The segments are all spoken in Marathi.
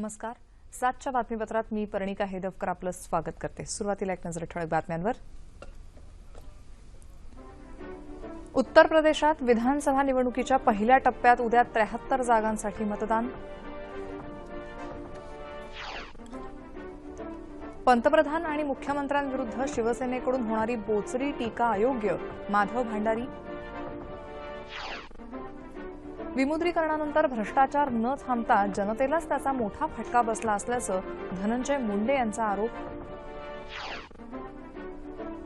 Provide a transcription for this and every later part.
नमस्कार. सातच्या बातमीपत्रात मी पर्णिका हेदवकर आपलं स्वागत करते. सुरुवातीला एक नजर ठळक बातम्यांवर. उत्तर प्रदेशात विधानसभा निवडणुकीच्या पहिल्या टप्प्यात उद्या त्र्याहत्तर जागांसाठी मतदान. पंतप्रधान आणि मुख्यमंत्र्यांविरुद्ध शिवसेनेकडून होणारी बोचरी टीका अयोग्य? माधव भांडारी विमुद्रीकरणानंतर भ्रष्टाचार न थांबता जनतेलाच त्याचा मोठा फटका बसला असल्याचं धनंजय मुंडे यांचा आरोप.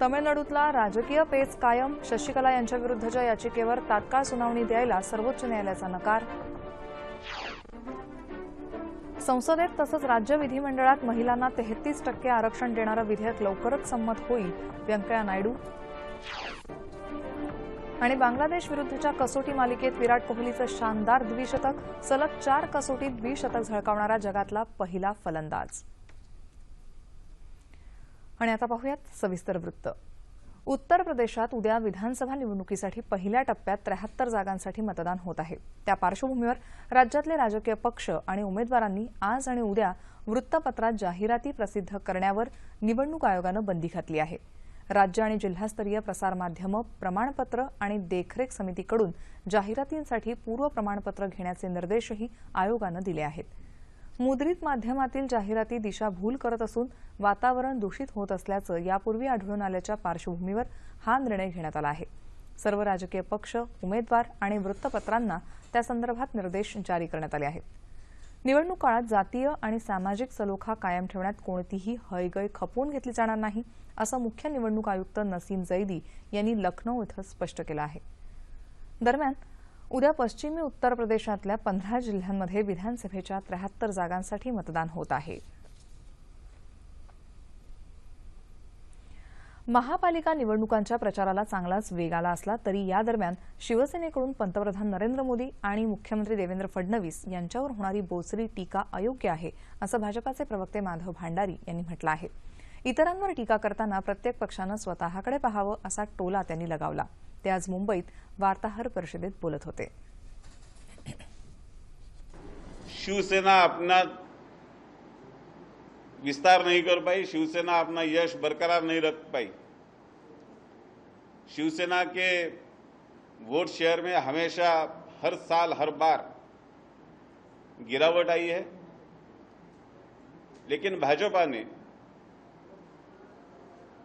तमिळनाडूतला राजकीय पेच कायम शशिकला यांच्याविरुद्धच्या याचिकेवर तात्काळ सुनावणी द्यायला सर्वोच्च न्यायालयाचा नकार. संसदेत तसंच राज्य विधिमंडळात महिलांना तेहतीस टक्के आरक्षण देणारं विधेयक लवकरच संमत होईल व्यंकय्या नायडू. आणि बांगलादेश विरुद्धच्या कसोटी मालिकेत विराट कोहलीचं शानदार द्विशतक सलग चार कसोटीत द्विशतक झळकावणारा जगातला पहिला फलंदाज. आणि आता पाहूयात सविस्तर वृत्त. उत्तर प्रदेशात उद्या विधानसभा निवडणुकीसाठी पहिल्या टप्प्यात त्र्याहत्तर जागांसाठी मतदान होत आहे. त्या पार्श्वभूमीवर राज्यातले राजकीय पक्ष आणि उमेदवारांनी आज आणि उद्या वृत्तपत्रात जाहिराती प्रसिद्ध करण्यावर निवडणूक आयोगानं बंदी घातली आहे. राज्य आणि जिल्हास्तरीय प्रसारमाध्यमं प्रमाणपत्र आणि देखरेख समितीकडून जाहिरातींसाठी पूर्व प्रमाणपत्र घेण्याचे निर्देशही आयोगानं दिले आहेत. मुद्रित माध्यमातील जाहिराती दिशाभूल करत असून वातावरण दूषित होत असल्याचं यापूर्वी आढळून आल्याच्या पार्श्वभूमीवर हा निर्णय घेण्यात आला आहे. सर्व राजकीय पक्ष उमेदवार आणि वृत्तपत्रांना त्यासंदर्भात निर्देश जारी करण्यात आले आहेत. निवडणूक काळात जातीय आणि सामाजिक सलोखा कायम ठेवण्यात कोणतीही हयगय खपवून घेतली जाणार नाही असं मुख्य निवडणूक आयुक्त नसीम जैदी यांनी लखनौ इथं स्पष्ट केलं आहे. दरम्यान उद्या पश्चिमी उत्तर प्रदेशातल्या पंधरा जिल्ह्यांमध्ये विधानसभेच्या त्र्याहत्तर जागांसाठी मतदान होत आहे. महापालिका निवडणुकांच्या प्रचाराला चांगलाच वेग आला असला तरी या दरम्यान शिवसेनेकडून पंतप्रधान नरेंद्र मोदी आणि मुख्यमंत्री देवेंद्र फडणवीस यांच्यावर होणारी बोचरी टीका अयोग्य आहे असं भाजपाचे प्रवक्ते माधव भांडारी यांनी म्हटलं आहे. इतरांवर टीका करताना प्रत्येक पक्षानं स्वतःकडे पाहावं असा टोला त्यांनी लगावला. ते आज मुंबईत वार्ताहर परिषदेत बोलत होते. शिवसेना विस्तार नहीं कर पाई। शिवसेना अपना यश बरकरार नहीं रख पाई। शिवसेना के वोट शेयर में हमेशा, हर साल, हर बार गिरावट आई है। लेकिन भाजपा ने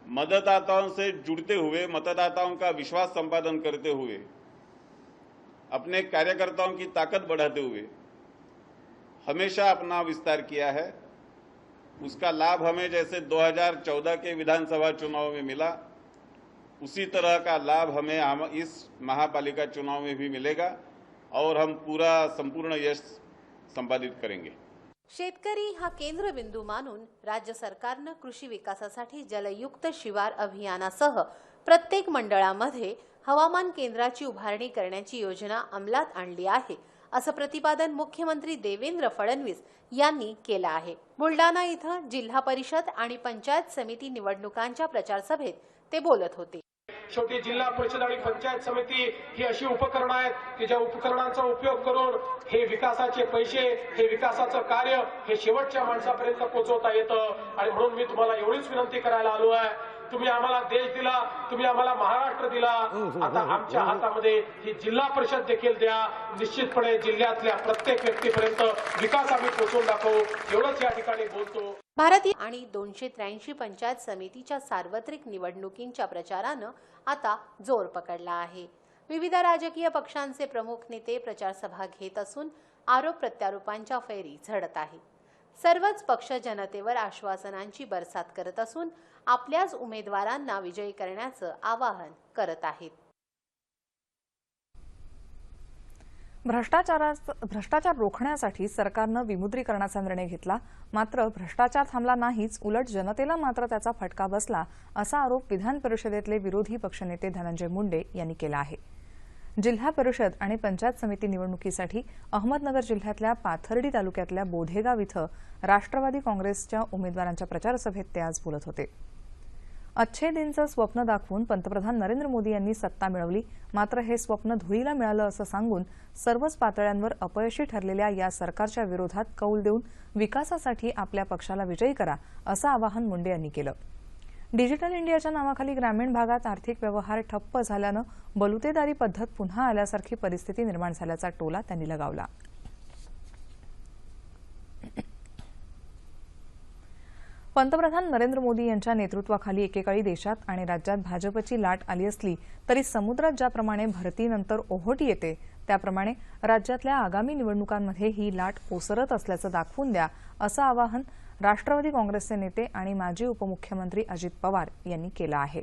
मतदाताओं से जुड़ते हुए, मतदाताओं का विश्वास संपादन करते हुए, अपने कार्यकर्ताओं की ताकत बढ़ाते हुए, हमेशा अपना विस्तार किया है। उसका लाभ हमें जैसे 2014 के विधानसभा चुनाव में मिला उसी तरह का लाभ हमें हम इस महापालिका चुनाव में भी मिलेगा और हम पूरा संपूर्ण यश संपादित करेंगे। शेतकरी हा केंद्रबिंदू मानून राज्य सरकारनं कृषी विकासासाठी जलयुक्त शिवार अभियानासह प्रत्येक मंडळामध्ये हवामान केंद्राची उभारणी करण्याची योजना अंमलात आणली आहे. असं प्रतिपादन मुख्यमंत्री देवेंद्र फडणवीस यांनी केलं आहे. बुलडाणा इथं जिल्हा परिषद आणि पंचायत समिती निवडणुकांच्या प्रचार सभेत ते बोलत होते. शेवटी जिल्हा परिषद आणि पंचायत समिती ही अशी उपकरणं आहेत की ज्या उपकरणांचा उपयोग करून हे विकासाचे पैसे हे विकासाचं कार्य हे शेवटच्या माणसापर्यंत पोहोचवता येतं. आणि म्हणून मी तुम्हाला एवढीच विनंती करायला आलो आहे तुम्ही आम्हाला देश दिला तुम्ही आम्हाला महाराष्ट्र दिला. आता आमच्या हातामध्ये ही जिल्हा परिषद देखील द्या. निश्चितपणे जिल्ह्यातल्या प्रत्येक व्यक्तीपर्यंत विकास आम्ही पोहोचवून दाखवू. एवढंच या ठिकाणी बोलतो. भारतीय आणि दोनशे त्र्याऐंशी पंचायत समितीच्या सार्वत्रिक निवडणुकींच्या प्रचारानं आता जोर पकडला आहे. विविध राजकीय पक्षांचे प्रमुख नेते प्रचारसभा घेत असून आरोप प्रत्यारोपांच्या फैरी झडत आहे. सर्वच पक्ष जनतेवर आश्वासनांची बरसात करत असून आपल्याच उमेदवारांना विजयी करण्याचं आवाहन करत आहेत. भ्रष्टाचार रोखण्यासाठी सरकारनं विमुद्रीकरणाचा निर्णय घेतला. मात्र भ्रष्टाचार थांबला नाहीच उलट जनतेला मात्र त्याचा फटका बसला असा आरोप विधान परिषदेतले विरोधी पक्षनेते धनंजय मुंडे यांनी केला आहे. जिल्हा परिषद आणि पंचायत समिती निवडणुकीसाठी अहमदनगर जिल्ह्यातल्या पाथर्डी तालुक्यातल्या बोधेगाव इथं राष्ट्रवादी काँग्रेसच्या उमेदवारांच्या प्रचारसभेत ते आज बोलत होते. अच्छे दिनचं स्वप्न दाखवून पंतप्रधान नरेंद्र मोदी यांनी सत्ता मिळवली मात्र हे स्वप्न धुळीला मिळालं असं सांगून सर्वच पातळ्यांवर अपयशी ठरलेल्या या सरकारच्या विरोधात कौल देऊन विकासासाठी आपल्या पक्षाला विजयी करा असं आवाहन मुंडे यांनी केलं. डिजिटल इंडियाच्या नावाखाली ग्रामीण भागात आर्थिक व्यवहार ठप्प झाल्यानं बलुतेदारी पद्धत पुन्हा आल्यासारखी परिस्थिती निर्माण झाल्याचा टोला त्यांनी लगावला. पंतप्रधान नरेंद्र मोदी यांच्या नेतृत्वाखाली एकेकाळी देशात आणि राज्यात भाजपची लाट आली असली तरी समुद्रात ज्याप्रमाणे भरतीनंतर ओहोटी येते त्याप्रमाणे राज्यातल्या आगामी निवडणुकांमध्ये ही लाट ओसरत असल्याचं दाखवून द्या असं आवाहन राष्ट्रवादी काँग्रेसचे नेते आणि माजी उपमुख्यमंत्री अजित पवार यांनी केलं आहे.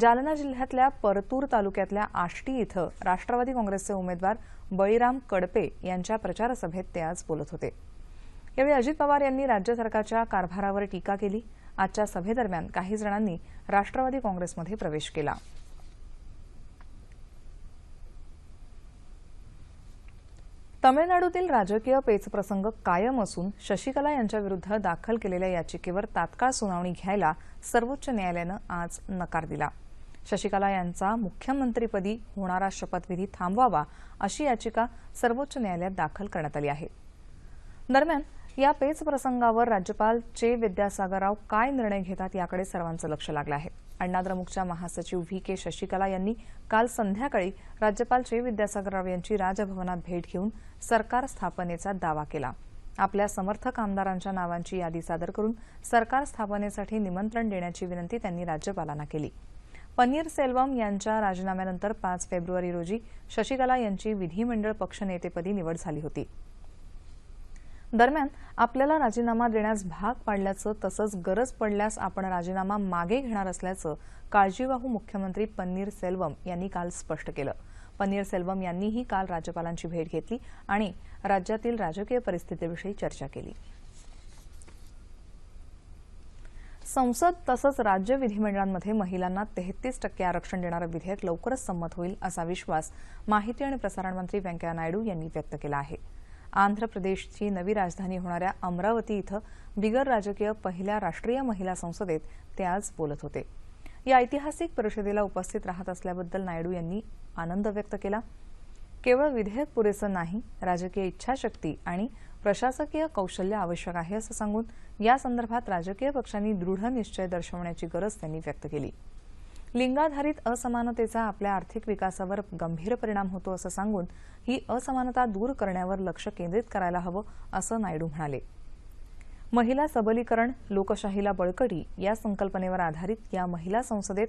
जालना जिल्ह्यातल्या परतूर तालुक्यातल्या आष्टी इथं राष्ट्रवादी काँग्रेसचे उमेदवार बळीराम कडपे यांच्या प्रचारसभेत ते आज बोलत होते. यावेळी अजित पवार यांनी राज्य सरकारच्या कारभारावर टीका केली. आजच्या सभेदरम्यान काही जणांनी राष्ट्रवादी काँग्रेसमध्ये प्रवेश केला. तमिळनाडूतील राजकीय पेचप्रसंग कायम असून शशिकला यांच्याविरुद्ध दाखल केलेल्या याचिकेवर तात्काळ सुनावणी घ्यायला सर्वोच्च न्यायालयानं आज नकार दिला. शशिकला यांचा मुख्यमंत्रीपदी होणारा शपथविधी थांबवावा अशी याचिका सर्वोच्च न्यायालयात दाखल करण्यात आली आहे. दरम्यान या पेच प्रसंगावर राज्यपाल चे विद्यासागर राव काय निर्णय घेतात याकडे सर्वांचं लक्ष लागलं आहे. अण्णाद्रमुकच्या महासचिव व्ही के शशिकला यांनी काल संध्याकाळी राज्यपाल चे विद्यासागर राव यांची राजभवनात भेट घेऊन सरकार स्थापनेचा दावा केला. आपल्या समर्थक आमदारांच्या नावांची यादी सादर करून सरकार स्थापनेसाठी निमंत्रण देण्याची विनंती त्यांनी राज्यपालांना केली. पनीरसेल्वम यांच्या राजीनाम्यानंतर पाच फेब्रुवारी रोजी शशिकला यांची विधिमंडळ पक्षनेतेपदी निवड झाली होती. दरम्यान आपल्याला राजीनामा देण्यास भाग पाडल्याचं तसंच गरज पडल्यास आपण राजीनामा मागे घेणार असल्याचं काळजीवाहू मुख्यमंत्री पन्नीर सेल्वम यांनी काल स्पष्ट केलं. पन्नीरसेल्वम यांनीही काल राज्यपालांची भेट घेतली आणि राज्यातील राजकीय परिस्थितीविषयी चर्चा केली. संसद तसंच राज्य विधिमंडळांमध्ये महिलांना तेहतीस टक्के आरक्षण देणारं विधेयक लवकरच संमत होईल असा विश्वास माहिती आणि प्रसारण मंत्री व्यंकय्या नायडू यांनी व्यक्त केला आहे. आंध्र प्रदेशची नवी राजधानी होणाऱ्या अमरावती इथं बिगर राजकीय पहिल्या राष्ट्रीय महिला संसदेत ते आज बोलत होते. या ऐतिहासिक परिषदेला उपस्थित राहत असल्याबद्दल नायडू यांनी आनंद व्यक्त केला. केवळ विधेयक पुरेसं नाही राजकीय इच्छाशक्ती आणि प्रशासकीय कौशल्य आवश्यक आहे असं सांगून या संदर्भात राजकीय पक्षांनी दृढ निश्चय दर्शवण्याची गरज त्यांनी व्यक्त केली. लिंगाधारित असमानतेचा आपल्या आर्थिक विकासावर गंभीर परिणाम होतो असं सांगून ही असमानता दूर करण्यावर लक्ष केंद्रित करायला हवं असं नायडू म्हणाले. महिला सबलीकरण लोकशाहीला बळकटी या संकल्पनेवर आधारित या महिला संसदेत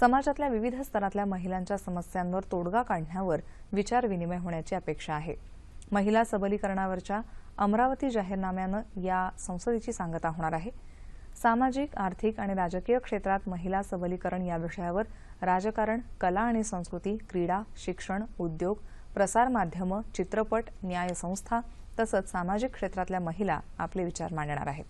समाजातल्या विविध स्तरातल्या महिलांच्या समस्यांवर तोडगा काढण्यावर विचारविनिमय होण्याची अपेक्षा आहे. महिला सबलीकरणावरच्या अमरावती जाहीरनाम्यानं या संसदेची सांगता होणार आहे. सामाजिक आर्थिक आणि राजकीय क्षेत्रात महिला सबलीकरण या विषयावर राजकारण कला आणि संस्कृती क्रीडा शिक्षण उद्योग प्रसारमाध्यमं चित्रपट न्यायसंस्था तसंच सामाजिक क्षेत्रातल्या महिला आपले विचार मांडणार आहेत.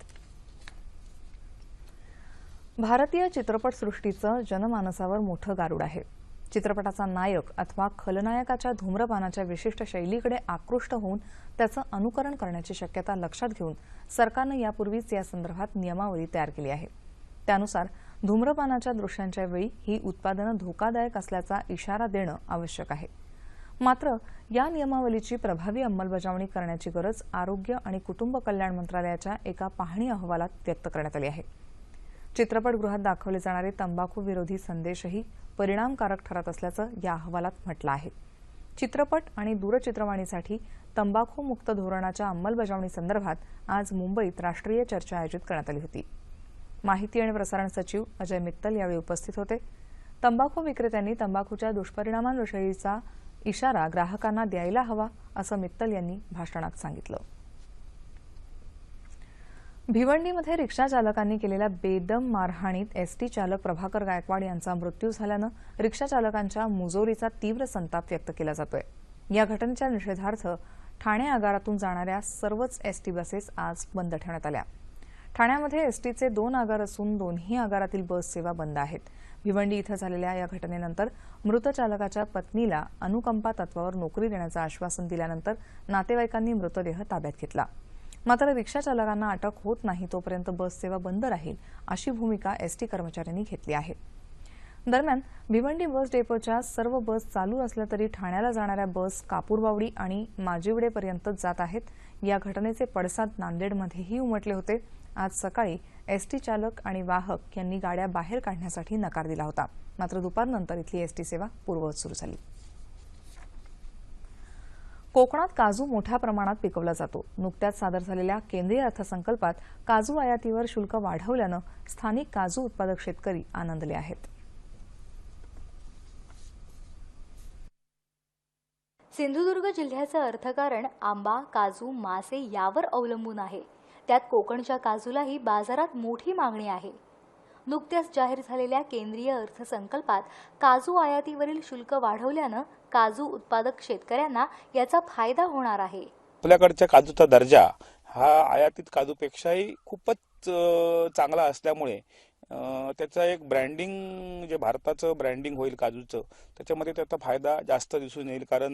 भारतीय चित्रपटसृष्टीचं जनमानसावर मोठं गारुड आहे. चित्रपटाचा नायक अथवा खलनायकाच्या धूम्रपानाच्या विशिष्ट शैलीकडे आकृष्ट होऊन त्याचं अनुकरण करण्याची शक्यता लक्षात घेऊन सरकारनं यापूर्वीच या संदर्भात नियमावली तयार केली आहे. त्यानुसार धूम्रपानाच्या दृश्यांच्या वेळी ही उत्पादनं धोकादायक असल्याचा इशारा देणं आवश्यक आहे. मात्र या नियमावलीची प्रभावी अंमलबजावणी करण्याची गरज आरोग्य आणि कुटुंब कल्याण मंत्रालयाच्या एका पाहणी अहवालात व्यक्त करण्यात आली आहे. चित्रपटगृहात दाखवले जाणारे तंबाखू विरोधी संदेशही परिणामकारक ठरत असल्याचं या अहवालात म्हटलं आहे. चित्रपट आणि दूरचित्रवाणीसाठी तंबाखूमुक्त धोरणाच्या अंमलबजावणीसंदर्भात आज मुंबईत राष्ट्रीय चर्चा आयोजित करण्यात आली होती. माहिती आणि प्रसारण सचिव अजय मित्तल यावेळी उपस्थित होते. तंबाखू विक्रेत्यांनी तंबाखूच्या दुष्परिणामांविषयीचा इशारा ग्राहकांना द्यायला हवा असं मित्तल यांनी भाषणात सांगितलं. भिवंडीमध्ये रिक्षा चालकांनी केलेल्या बेदम मारहाणीत एसटी चालक प्रभाकर गायकवाड यांचा मृत्यू झाल्यानं रिक्षा चालकांच्या मुजोरीचा तीव्र संताप व्यक्त केला जातोय. या घटनेच्या निषेधार्थ ठाणे आगारातून जाणाऱ्या सर्वच एसटी बसेस आज बंद ठेवण्यात आल्या. ठाण्यामध्ये एसटीचे दोन आगार असून दोन्ही आगारातील बस सेवा बंद आहेत. भिवंडी इथं झालेल्या या घटनेनंतर मृत चालकाच्या पत्नीला अनुकंपा तत्वावर नोकरी देण्याचं आश्वासन दिल्यानंतर नातेवाईकांनी मृतदेह ताब्यात घेतला. मात्र रिक्षा चालकांना अटक होत नाही तोपर्यंत बस सेवा बंद राहील अशी भूमिका एसटी कर्मचाऱ्यांनी घेतली आहे. दरम्यान भिवंडी बस डेपोच्या सर्व बस चालू असल्या तरी ठाण्याला जाणाऱ्या बस कापूरबावडी आणि माजिवडेपर्यंतच जात आहेत. या घटनेचे पडसाद नांदेडमध्येही उमटले होते. आज सकाळी एसटी चालक आणि वाहक यांनी गाड्या बाहेर काढण्यासाठी नकार दिला होता. मात्र दुपारनंतर इथली एसटी सेवा पूर्ववत सुरू झाली. कोकणात काजू मोठ्या प्रमाणात पिकवला जातो. नुकत्याच सादर झालेल्या केंद्रीय अर्थसंकल्पात काजू आयातीवर शुल्क वाढवल्यानं स्थानिक काजू उत्पादक शेतकरी आनंदले आहेत. सिंधुदुर्ग जिल्ह्याचं अर्थकारण आंबा काजू मासे यावर अवलंबून आहे. त्यात कोकणच्या काजूलाही बाजारात मोठी मागणी आहे. नुकत्याच जाहीर झालेल्या केंद्रीय अर्थसंकल्पात काजू आयातीवरील शुल्क वाढवल्यानं काजू उत्पादक शेतकऱ्यांना याचा फायदा होणार आहे. आपल्याकडच्या काजूचा दर्जा हा आयातीत काजूपेक्षाही खूपच चांगला असल्यामुळे त्याचा एक ब्रँडिंग जे भारताचं ब्रँडिंग होईल काजूचं त्याच्यामध्ये त्याचा फायदा जास्त दिसून येईल. कारण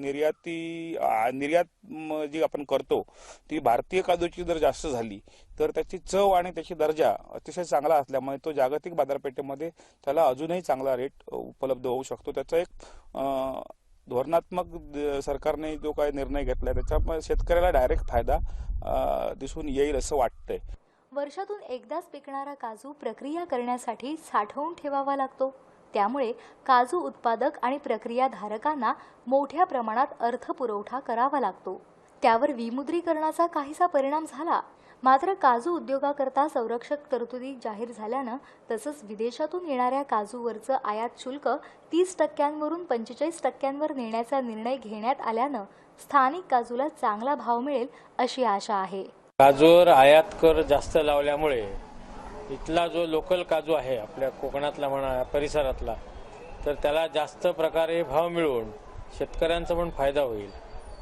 निर्याती निर्यात जी आपण करतो ती भारतीय काजूची जर जास्त झाली तर त्याची चव आणि त्याची दर्जा अतिशय चांगला असल्यामुळे तो जागतिक बाजारपेठेमध्ये त्याला अजूनही चांगला रेट उपलब्ध होऊ शकतो. त्याचा एक धोरणात्मक द- सरकारने जो काही निर्णय घेतला त्याच्यामुळे शेतकऱ्याला डायरेक्ट फायदा दिसून येईल असं वाटतंय. वर्षातून एकदाच पिकणारा काजू प्रक्रिया करण्यासाठी साठवून ठेवावा लागतो. त्यामुळे काजू उत्पादक आणि प्रक्रियाधारकांना मोठ्या प्रमाणात अर्थपुरवठा करावा लागतो. त्यावर विमुद्रीकरणाचा काहीसा परिणाम झाला. मात्र काजू उद्योगाकरता संरक्षक तरतुदी जाहीर झाल्यानं तसंच विदेशातून येणाऱ्या काजूवरचं आयात शुल्क तीस टक्क्यांवरून पंचेचाळीस टक्क्यांवर नेण्याचा निर्णय घेण्यात आल्यानं स्थानिक काजूला चांगला भाव मिळेल अशी आशा आहे. काजूवर आयात कर जास्त लावल्यामुळे इथला जो लोकल काजू आहे आपल्या कोकणातला म्हणा परिसरातला तर त्याला जास्त प्रकारे भाव मिळून शेतकऱ्यांचा पण फायदा होईल.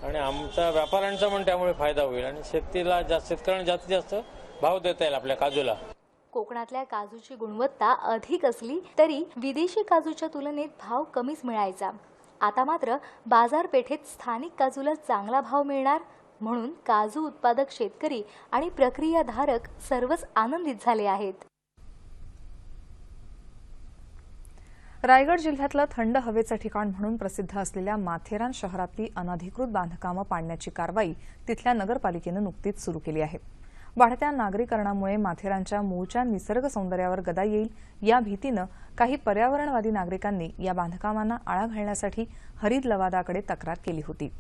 आणि आमचा व्यापाऱ्यांचा पण त्यामुळे फायदा होईल. आणि शेतीला जास्त शेतकऱ्यांना जास्तीत जास्त भाव देता येईल आपल्या काजूला. कोकणातल्या काजूची गुणवत्ता अधिक असली तरी विदेशी काजूच्या तुलनेत भाव कमीच मिळायचा. आता मात्र बाजारपेठेत स्थानिक काजूला चांगला भाव मिळणार म्हणून काजू उत्पादक शेतकरी आणि प्रक्रियाधारक सर्वच आनंदित झाले आहेत. रायगड जिल्ह्यातलं थंड हवेचं ठिकाण म्हणून प्रसिद्ध असलेल्या माथेरान शहरातली अनधिकृत बांधकामं पाडण्याची कारवाई तिथल्या नगरपालिकेनं नुकतीच सुरू केली आहे. वाढत्या नागरीकरणामुळे माथेरानच्या मूळच्या निसर्ग सौंदर्यावर गदा येईल या भीतीनं काही पर्यावरणवादी नागरिकांनी या बांधकामांना आळा घालण्यासाठी हरित लवादाकडे तक्रार केली होती.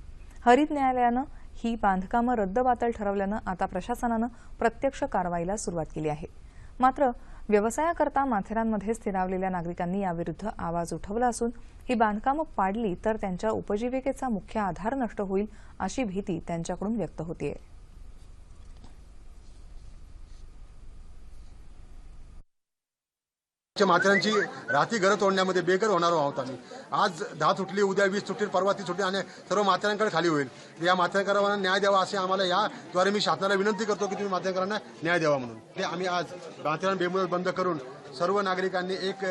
हरित न्यायालयानं ही बांधकामं रद्दबातल ठरवल्यानं आता प्रशासनानं प्रत्यक्ष कारवाईला सुरुवात केली आहे. मात्र व्यवसायाकरता माथेरानमध्ये स्थिरावलेल्या नागरिकांनी याविरुद्ध आवाज उठवला असून ही बांधकामं पाडली तर त्यांच्या उपजीविकेचा मुख्य आधार नष्ट होईल अशी भीती त्यांच्याकडून व्यक्त होतीये. मात्रांची माथेरानची राती घरं तोडण्यामध्ये बेघर होणार आहोत आम्ही. आज दहा सुटली उद्या वीस सुटली परवा ती सुटली आणि सर्व मात्रांकडे खाली होईल. या माथेरानकरांना न्याय द्यावा असे आम्हाला याद्वारे मी शासनाला विनंती करतो की तुम्ही माथेरानकरांना न्याय द्यावा म्हणून. ते आम्ही आज माथेरान बेमुदत बंद करून सर्व नागरिकांनी एक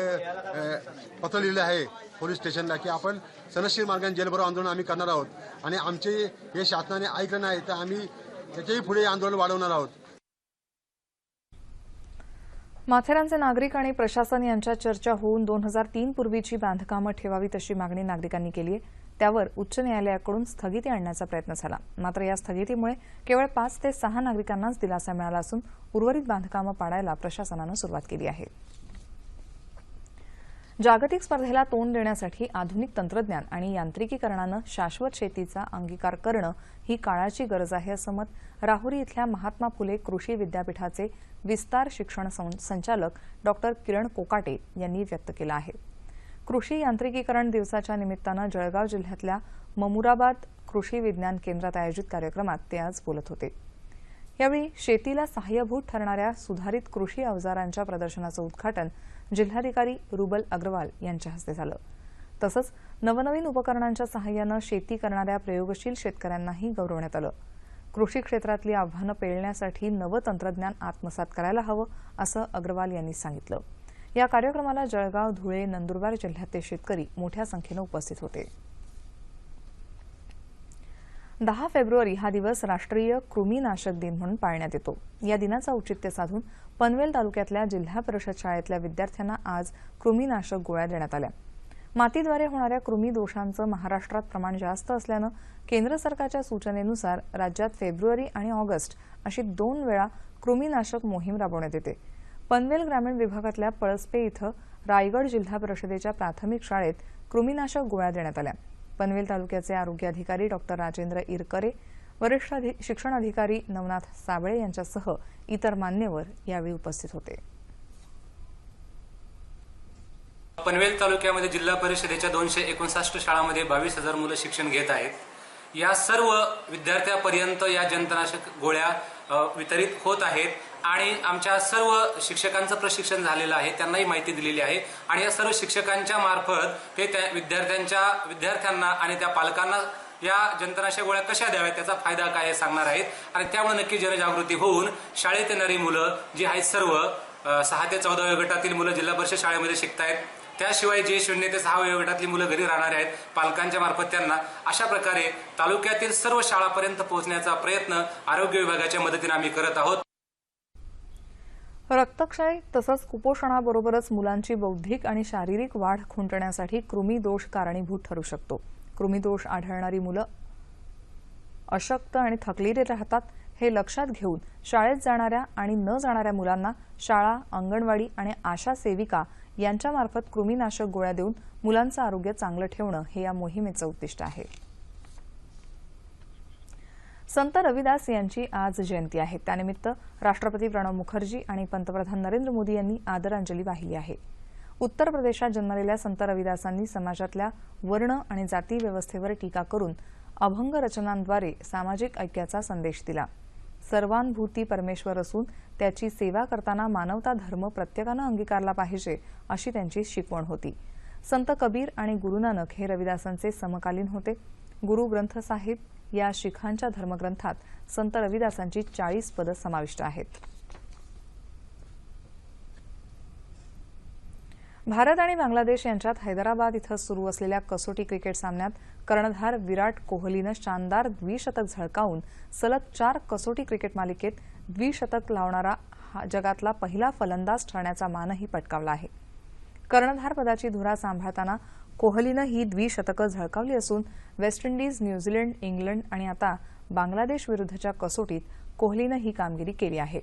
पत्र लिहिलं आहे पोलीस स्टेशनला की आपण सनशील मार्गाने जेलभरो आंदोलन आम्ही करणार आहोत. आणि आमचे हे शासनाने ऐकलं नाही तर आम्ही त्याच्याही पुढे आंदोलन वाढवणार आहोत. माथेरानचे नागरिक आणि प्रशासन यांच्यात चर्चा होऊन दोन हजार तीन पूर्वीची बांधकामं ठेवावीत अशी मागणी नागरिकांनी केली आहे त्यावर उच्च न्यायालयाकडून स्थगिती आणण्याचा प्रयत्न झाला. मात्र या स्थगितीमुळे केवळ पाच ते सहा नागरिकांनाच दिलासा मिळाला असून उर्वरित बांधकामं पाडायला प्रशासनानं सुरुवात केली आहे. जागतिक स्पर्धेला तोंड देण्यासाठी आधुनिक तंत्रज्ञान आणि यांत्रिकीकरणानं शाश्वत शेतीचा अंगीकार करणं ही काळाची गरज आहे असं मत राहुरी इथल्या महात्मा फुले कृषी विद्यापीठाचे विस्तार शिक्षण सं- संचालक डॉक्टर किरण कोकाटे यांनी व्यक्त केलं आहे. कृषी यांत्रिकीकरण दिवसाच्या निमित्तानं जळगाव जिल्ह्यातल्या ममुराबाद कृषी विज्ञान केंद्रात आयोजित कार्यक्रमात ते आज बोलत होते. यावेळी शेतीला सहाय्यभूत ठरणाऱ्या सुधारित कृषी अवजारांच्या प्रदर्शनाचं उद्घाटन जिल्हाधिकारी रुबल अग्रवाल यांच्या हस्ते झालं. तसंच नवनवीन उपकरणांच्या सहाय्यानं शेती करणाऱ्या प्रयोगशील शेतकऱ्यांनाही गौरवण्यात आलं. कृषी क्षेत्रातली आव्हानं पेलण्यासाठी नवं तंत्रज्ञान आत्मसात करायला हवं असं अग्रवाल यांनी सांगितलं. या कार्यक्रमाला जळगाव धुळे नंदुरबार जिल्ह्यातले शेतकरी मोठ्या संख्येनं उपस्थित होते. दहा फेब्रुवारी हा दिवस राष्ट्रीय कृमीनाशक दिन म्हणून पाळण्यात येतो. या दिनाचं औचित्य साधून पनवेल तालुक्यातल्या जिल्हा परिषद शाळेतल्या विद्यार्थ्यांना आज कृमीनाशक गोळ्या देण्यात आल्या. मातीद्वारे होणाऱ्या कृमी दोषांचं महाराष्ट्रात प्रमाण जास्त असल्यानं केंद्र सरकारच्या सूचनेनुसार राज्यात फेब्रुवारी आणि ऑगस्ट अशी दोन वेळा कृमीनाशक मोहीम राबवण्यात येते. पनवेल ग्रामीण विभागातल्या पळसपे इथं रायगड जिल्हा परिषदेच्या प्राथमिक शाळेत कृमीनाशक गोळ्या देण्यात आल्या. पनवेल तालुक्याचे आरोग्य अधिकारी डॉक्टर राजेंद्र इरकरे वरिष्ठ शिक्षण अधिकारी नवनाथ साबळे यांच्यासह इतर मान्यवर यावेळी उपस्थित होते. पनवेल तालुक्यामध्ये जिल्हा परिषदेच्या दोनशे एकोणसाठ शाळांमध्ये बावीस हजार मुलं शिक्षण घेत आहेत. या सर्व विद्यार्थ्यापर्यंत या जंतनाशक गोळ्या वितरित होत आहेत आणि आमच्या सर्व शिक्षकांचं प्रशिक्षण झालेलं आहे त्यांनाही माहिती दिलेली आहे. आणि या सर्व शिक्षकांच्या मार्फत हे त्या विद्यार्थ्यांच्या विद्यार्थ्यांना आणि त्या पालकांना या जंतनाशक गोळ्या कशा द्याव्यात त्याचा फायदा काय हे सांगणार आहेत. आणि त्यामुळे नक्की जनजागृती होऊन शाळेत येणारी मुलं जी आहेत सर्व सहा ते चौदा वयोगटातील मुलं जिल्हा परिषद शाळेमध्ये शिकतायत त्याशिवाय जे शून्य ते सहा वयोगटातली मुलं घरी राहणारे आहेत पालकांच्या मार्फत त्यांना अशा प्रकारे तालुक्यातील सर्व शाळापर्यंत पोहोचण्याचा प्रयत्न आरोग्य विभागाच्या मदतीने आम्ही करत आहोत. रक्तक्षय तसंच कुपोषणाबरोबरच मुलांची बौद्धिक आणि शारीरिक वाढ खुंटण्यासाठी कृमी दोष कारणीभूत ठरू शकतो. कृमी दोष आढळणारी मुलं अशक्त आणि थकलेली राहतात हे लक्षात घेऊन शाळेत जाणाऱ्या आणि न जाणाऱ्या मुलांना शाळा अंगणवाडी आणि आशा सेविका यांच्यामार्फत कृमीनाशक गोळ्या देऊन मुलांचं आरोग्य चांगलं ठेवणं हे या मोहिमेचं उद्दिष्ट आहे. संत रविदास यांची आज जयंती आहे. त्यानिमित्त राष्ट्रपती प्रणव मुखर्जी आणि पंतप्रधान नरेंद्र मोदी यांनी आदरांजली वाहिली आहे. उत्तर प्रदेशात जन्मलेल्या संत रविदासांनी समाजातल्या वर्ण आणि जाती व्यवस्थेवर टीका करून अभंग रचनांद्वारे सामाजिक ऐक्याचा संदेश दिला. सर्वांभूती परमेश्वर असून त्याची सेवा करताना मानवता धर्म प्रत्येकानं अंगीकारला पाहिजे अशी त्यांची शिकवण होती. संत कबीर आणि गुरुनानक हे रविदासांचे समकालीन होते. गुरु ग्रंथ साहिब या शिखांच्या धर्मग्रंथात संत रविदासांची चाळीस पदं समाविष्ट आहेत. भारत आणि बांगलादेश यांच्यात हैदराबाद इथं सुरू असलेल्या कसोटी क्रिकेट सामन्यात कर्णधार विराट कोहलीनं शानदार द्विशतक झळकावून सलग चार कसोटी क्रिकेट मालिकेत द्विशतक लावणारा हा जगातला पहिला फलंदाज ठरण्याचा मानही पटकावला आहे. कर्णधारपदाची धुरा सांभाळताना कोहलीनं ही द्विशतकं झळकावली असून वेस्ट इंडिज न्यूझीलंड इंग्लंड आणि आता बांगलादेश विरुद्धच्या कसोटीत कोहलीनं ही कामगिरी केली आहे.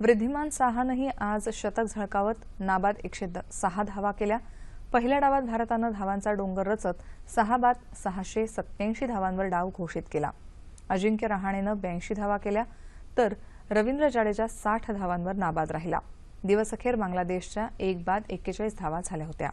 वृद्धिमान साहानंही आज शतक झळकावत नाबाद एकशे द- सहा धावा केल्या. पहिल्या डावात भारतानं धावांचा डोंगर रचत सहा बाद सहाशे सत्याऐंशी धावांवर डाव घोषित केला. अजिंक्य रहाणेनं ब्याऐंशी धावा केल्या तर रवींद्र जाडेजा साठ धावांवर नाबाद राहिला. दिवसअखेर बांगलादेशच्या एक बाद एक्केचाळीस धावा झाल्या होत्या.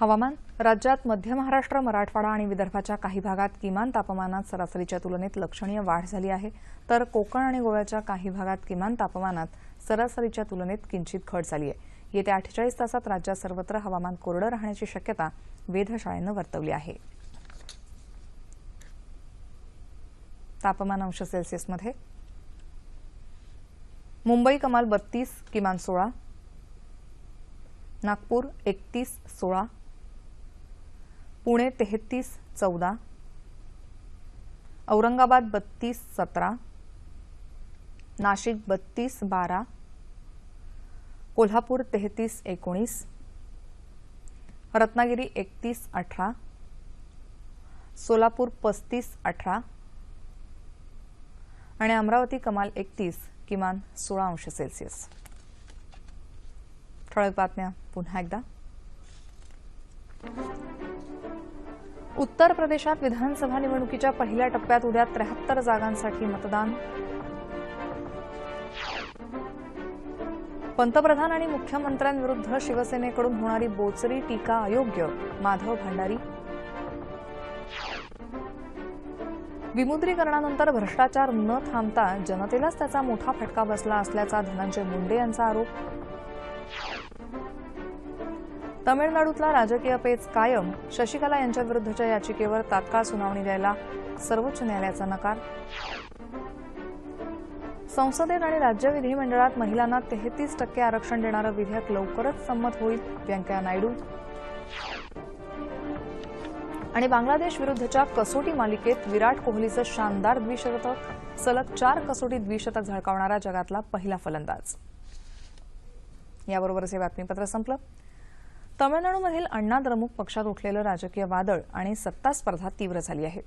हवामान राज्यात मध्य महाराष्ट्र मराठवाडा आणि विदर्भाच्या काही भागात किमान तापमानात सरासरीच्या तुलनेत लक्षणीय वाढ झाली आहे. तर कोकण आणि गोव्याच्या काही भागात किमान तापमानात सरासरीच्या तुलनेत किंचित घट झाली आहे. येत्या अठ्ठेचाळीस तासात राज्यात सर्वत्र हवामान कोरडं राहण्याची शक्यता वेधशाळेनं वर्तवली आहे. तापमान अंश सेल्सिअसमध्ये. मुंबई कमाल बत्तीस किमान सोळा. नागपूर एकतीस सोळा. पुणे तेहतीस चौदा. औरंगाबाद बत्तीस सतरा. नाशिक बत्तीस बारा. कोल्हापूर तेहतीस एकोणीस. रत्नागिरी एकतीस अठरा. सोलापूर पस्तीस अठरा. आणि अमरावती कमाल एकतीस किमान सोळा अंश सेल्सिअस. ठळक बातम्या पुन्हा एकदा. उत्तर प्रदेशात विधानसभा निवडणुकीच्या पहिल्या टप्प्यात उद्या त्र्याहत्तर जागांसाठी मतदान. पंतप्रधान आणि मुख्यमंत्र्यांविरुद्ध शिवसेनेकडून होणारी बोचरी टीका अयोग्य? माधव भंडारी. विमुद्रीकरणानंतर भ्रष्टाचार न थांबता जनतेलाच त्याचा मोठा फटका बसला असल्याचा धनंजय मुंडे यांचा आरोप. तमिळनाडूतला राजकीय पेच कायम. शशिकला यांच्याविरुद्धच्या याचिकेवर तात्काळ सुनावणी द्यायला सर्वोच्च न्यायालयाचा नकार. संसदेत आणि राज्य विधिमंडळात महिलांना तेहतीस टक्के आरक्षण देणारं विधेयक लवकरच संमत होईल व्यंकय्या नायडू. आणि बांगलादेश विरुद्धच्या कसोटी मालिकेत विराट कोहलीचं शानदार द्विशतक. सलग चार कसोटी द्विशतक झळकावणारा जगातला पहिला फलंदाज. याबरोबरच हे बातमीपत्र संपलं. तमिळनाडूमधील अण्णा द्रमुक पक्षात उठलेलं राजकीय वादळ आणि सत्ता स्पर्धा तीव्र झाली आहे.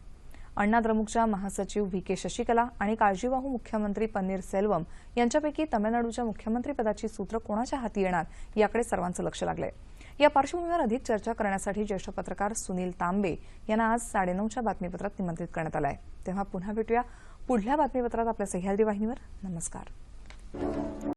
अण्णा द्रमुकच्या महासचिव व्ही के शशिकला आणि काळजीवाहू मुख्यमंत्री पन्नीर सेल्वम यांच्यापैकी तमिळनाडूच्या मुख्यमंत्रीपदाची सूत्र कोणाच्या हाती येणार याकडे सर्वांचं लक्ष लागलंय. या पार्श्वभूमीवर अधिक चर्चा करण्यासाठी ज्येष्ठ पत्रकार सुनील तांबे यांना आज साडेनऊच्या बातमीपत्रात निमंत्रित करण्यात आलं आहे तेव्हा पुन्हा भेटूया पुढल्या बातमीपत्रात आपल्या सह्याद्री वाहिनीवर. नमस्कार.